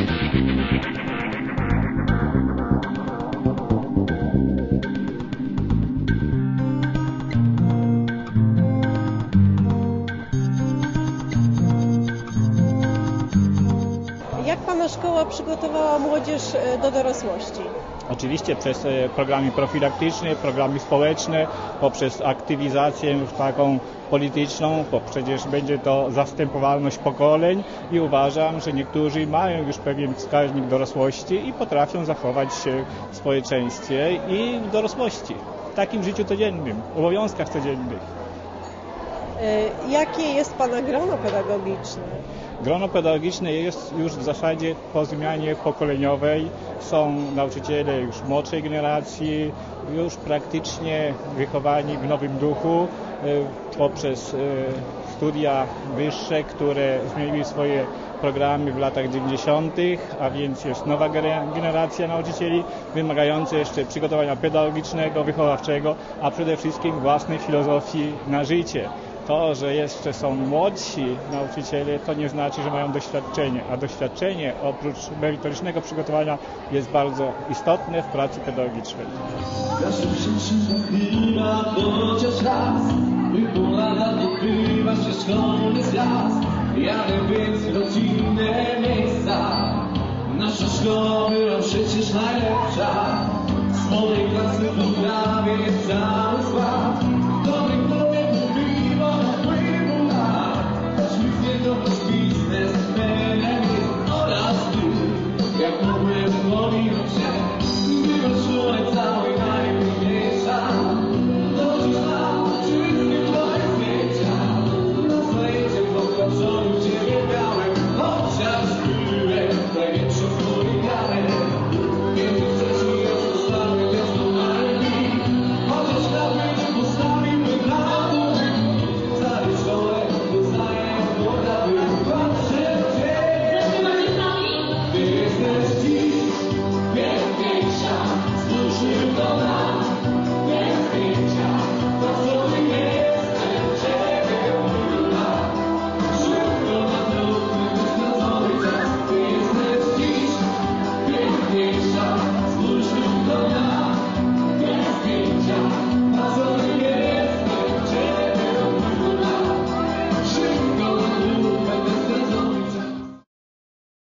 Jak Pana szkoła przygotowała młodzież e, do dorosłości? Oczywiście przez e, programy profilaktyczne, programy społeczne, poprzez aktywizację już taką polityczną, bo przecież będzie to zastępowalność pokoleń i uważam, że niektórzy mają już pewien wskaźnik dorosłości i potrafią zachować się w społeczeństwie i w dorosłości, w takim życiu codziennym, obowiązkach codziennych. E, Jakie jest Pana grono pedagogiczne? Grono pedagogiczne jest już w zasadzie po zmianie pokoleniowej. Są nauczyciele już młodszej generacji, już praktycznie wychowani w nowym duchu e, poprzez e, studia wyższe, które zmieniły swoje programy w latach 90., a więc jest nowa generacja nauczycieli wymagająca jeszcze przygotowania pedagogicznego, wychowawczego, a przede wszystkim własnej filozofii na życie. To, że jeszcze są młodsi nauczyciele, to nie znaczy, że mają doświadczenie, a doświadczenie oprócz merytorycznego przygotowania jest bardzo istotne w pracy pedagogicznej. Jadę więc w rodzinne miejsca. Nasza szkoła była